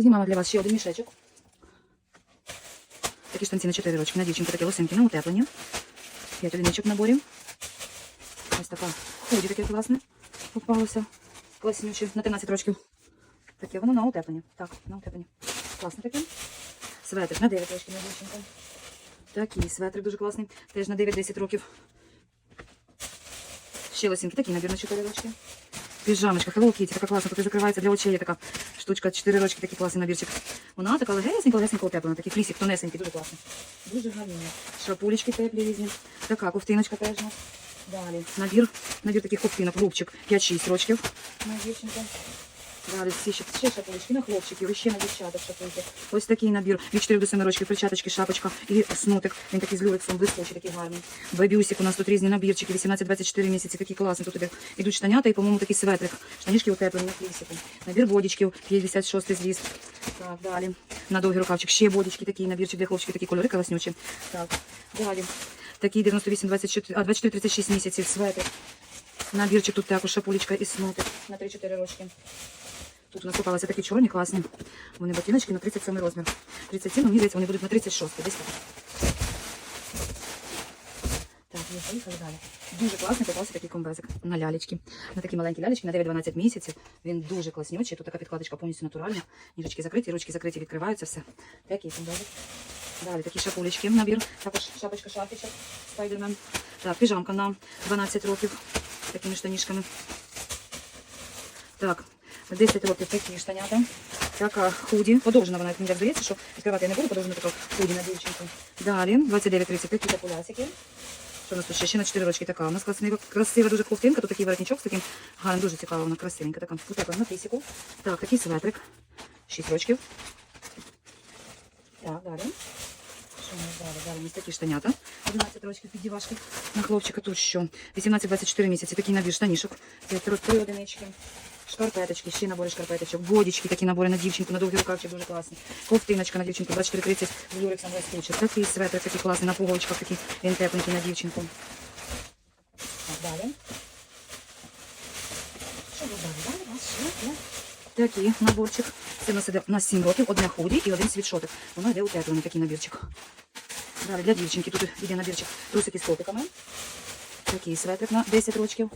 Знімаємо для вас ще один мішечок. Такі штанці на 4 рочки. На дівчинку такі лосинки на утеплення. 5 одиничок в наборі. Ось така худі таке класне. Попалося. Класнюче. На 13 рочків. Таке воно на утеплення. Так, на утеплення. Класне таке. Светр на 9 рочків на дівчинку. Такий светр дуже класний. Теж на 9-10 років. Ще лосинки, такий набір на 4 рочки. Піжамочка, Hello Kitty, така класна, тут закривається для очей, є така штучка, 4 рочки, такий класний набірчик. Вона така легесенька, легесенька утеплена, такий флісик, тонесенький, дуже класний. Дуже гарний. Шапулечки теплі різні. Така ковтиночка теж. Далі. Набір, набір таких ковтинок, рубчик, 5-6 рочків на дівчинку. Далі всі ще, ще шапулечки на хлопчиків, і ще на дівчаток шапульки. Ось такий набір від 4 до 7 років, перчаточки, шапочка і снутик. Він такий з люрексом, блискучий, такий гарний. Бебюсик, у нас тут різні набірчики, 18-24 місяці, такі класні. Тут іде- ідуть штанята і, по-моєму, такий светрик. Штанішки утеплені на флісику. Набір бодічків, 56 зріст. Так, далі. На довгий рукавчик. Ще бодічки, такий набірчик для хлопчиків, такі кольори класнючі. Так, далі. Такий 98-24, а 24-36 місяців светр. Набірчик тут також шапулечка і снутик на 3-4 рочки. Тут у нас попалися такі чорні класні. Вони ботиночки на 37 розмір. 37, ну, мені здається, вони будуть на 36, десь так. Так, є, поїхали далі. Дуже класний попався такий комбезик на лялечки. На такі маленькі лялечки на 9-12 місяців. Він дуже класнючий. Тут така підкладочка повністю натуральна. Ніжечки закриті, ручки закриті, відкриваються все. Такий комбезик. Далі такі шапулечки набір. Також шапочка шапочок. Спайдермен. Так, піжамка на 12 років. Такими штанішками. Так, 10 років такі штанята. Така худі. Подовжена вона, як мені здається, що відкривати я не буду, подовжена така худі на дівчинку. Далі, 29-30, такі популясики. Що у нас тут ще? Ще на 4 рочки така. У нас красива, красива дуже ковтинка, тут такий воротничок з таким гарним, дуже цікаво, вона красивенька така. Утепла на тисіку. Так, такий светрик. 6 рочків. Так, далі. Що у нас далі? У такі штанята. 11 рочків під дівашки. На хлопчика тут що? 18-24 місяці. Такий набір штанішок. Це три одинички. Шкарпеточки, ще набори шкарпеточок, водічки, такі набори на дівчинку, на довгі рукавчик дуже класні. Ковтиночка на дівчинку, 24-30 з люрексом блискучий. Такий светр, такий класний, на пуговичках, такий він тепленький на дівчинку. Так, далі. Що далі? Далі у нас ще є такий наборчик. Це у нас іде на 7 років, одне худі і один світшотик. Воно йде утеплений такий набірчик. Далі для дівчинки тут йде набірчик трусики з топиками. Такий светрик на 10 років.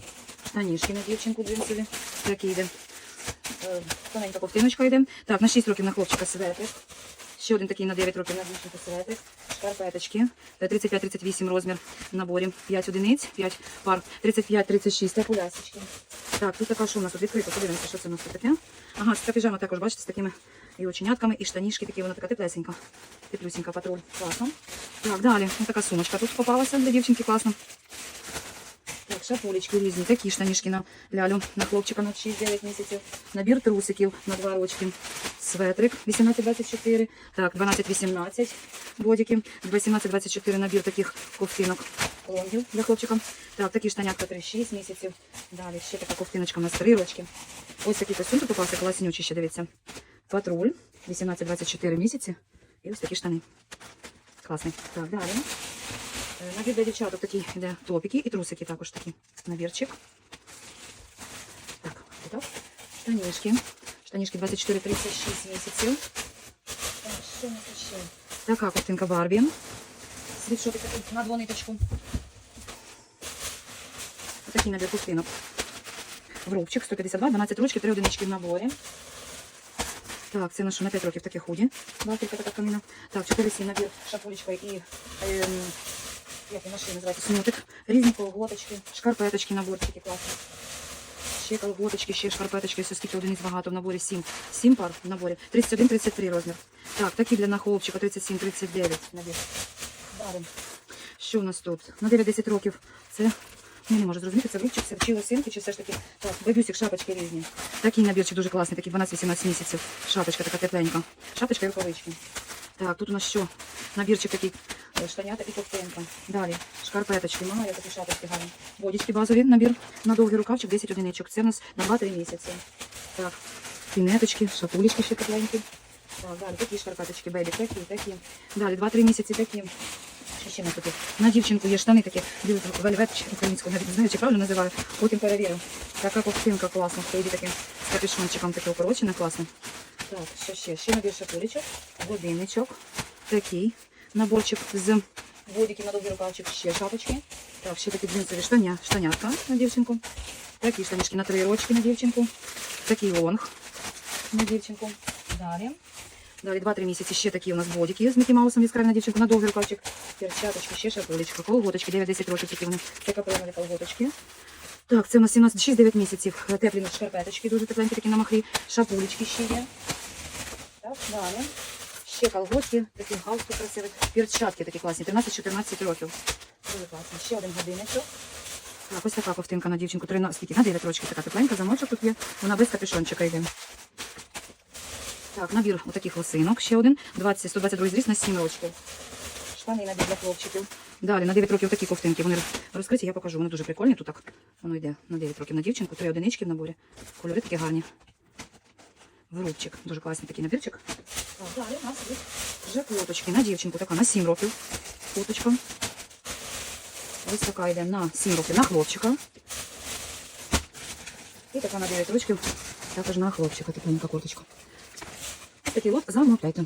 Штанішки на дівчинку джинсові. Такий йде. Е, Тоненька ковтиночка йде. Так, на 6 років на хлопчика светрик. Ще один такий на 9 років на дівчинку светрик. Шкарпеточки. Е, 35-38 розмір в наборі. 5 одиниць, 5 пар. 35-36 такулясочки. Так, тут така що у нас тут відкрито. Подивимося, що це у нас тут таке. Ага, це піжама також, бачите, з такими і оченятками, і штанішки такі, вона така теплесенька. Теплюсенька патруль. Класно. Так, далі. Ось така сумочка тут попалася для дівчинки, класно. Так, шапулечки різні, такі штанішки на лялю, на хлопчика на 6-9 місяців. Набір трусиків на 2 рочки. Светрик 18-24, так, 12-18 бодики, 18-24 набір таких ковтинок лонгів для хлопчика. Так, такі штанятка 3-6 місяців. Далі ще така ковтиночка нас 3. Ось такий костюм тут попався, класнючий ще, дивіться. Патруль 18-24 місяці. І ось такі штани. Класний. Так, далі. Е, Набір для дівчаток такий йде топіки і трусики також такі. Набірчик. Так, так. Штанішки. Штанішки 24-36 місяців. Так, що у нас ще? Така картинка Барбі. Світшотик такий на двониточку. Такий набір кустинок. В рубчик 152, 12 ручки, 3 одинички в наборі. Так, це на що на 5 років таке худі. Вафелька така каміна. Так, 4 набір шапулечка і ем, як машина називається, снутик. Різні колготочки, шкарпеточки, наборчики класні. Ще колготочки, ще шкарпеточки, скільки одиниць багато в наборі 7. 7 пар в наборі. 31-33 розмір. Так, такі для хлопчика 37-39 набір. Далі. Що у нас тут? На 9-10 років. Це Ну, не можу зрозуміти, це рубчик, це вчили синки, чи все ж таки. Так, бабюсик, шапочки різні. Такий набірчик дуже класний, такий 12-18 місяців. Шапочка така тепленька. Шапочка і рукавички. Так, тут у нас що? Набірчик такий штанята і ковтинка. Далі шкарпеточки, маю такі шапочки гарні. Бодічки базові, набір на довгий рукавчик, 10 одиничок. Це у нас на 2-3 місяці. Так, пінеточки, шапулечки ще тепленькі. Так, далі такі шкарпеточки, бейбі, такі, такі. Далі 2-3 місяці такі. Ще у нас? На дівчинку є штани такі, вельвет чи українською, навіть не знаю, чи правильно називаю. Потім перевірю. Така ковтинка класна, стоїть таким з капюшончиком, таке укорочене, класне. Так, що ще? Ще набір шапулечок, годинничок, такий наборчик з бодиків на довгий рукавчик, ще шапочки. Так, ще такі джинсові штаня, штанятка на дівчинку. Такі штанішки на три рочки на дівчинку. Такий лонг на дівчинку. Далі. Далі 2-3 місяці ще такі у нас бодики з Мікі Маусом яскраві на дівчинку, на довгий рукавчик. Перчаточки, ще шапулечка, колготочки, 9-10 років такі вони. Це капелеві колготочки. Так, це у нас 6-9 місяців. Теплі шкарпеточки, дуже тепленькі такі на махрі. Шапулечки ще є. Так, далі. Ще колготки, такі галстук красивий. Перчатки такі класні, 13-14 років. Дуже класно. Ще один годинничок. Так, ось така ковтинка на дівчинку, 13, скільки? на 9 років така тепленька, замочок тут є, вона без капюшончика йде. Так, набір отаких лосинок, ще один, 20, 122 зріст на 7 років. Штани набір для хлопчиків. Далі, на 9 років такі ковтинки, вони розкриті, я покажу, вони дуже прикольні, тут так воно йде на 9 років на дівчинку, три одинички в наборі, кольори такі гарні. Вирубчик, дуже класний такий набірчик. Далі у нас є вже курточки на дівчинку, така на 7 років. Курточка. Ось така йде на 7 років на хлопчика. І така на 9 років також на хлопчика, тепленька курточка. Ось такий лот замовляйте.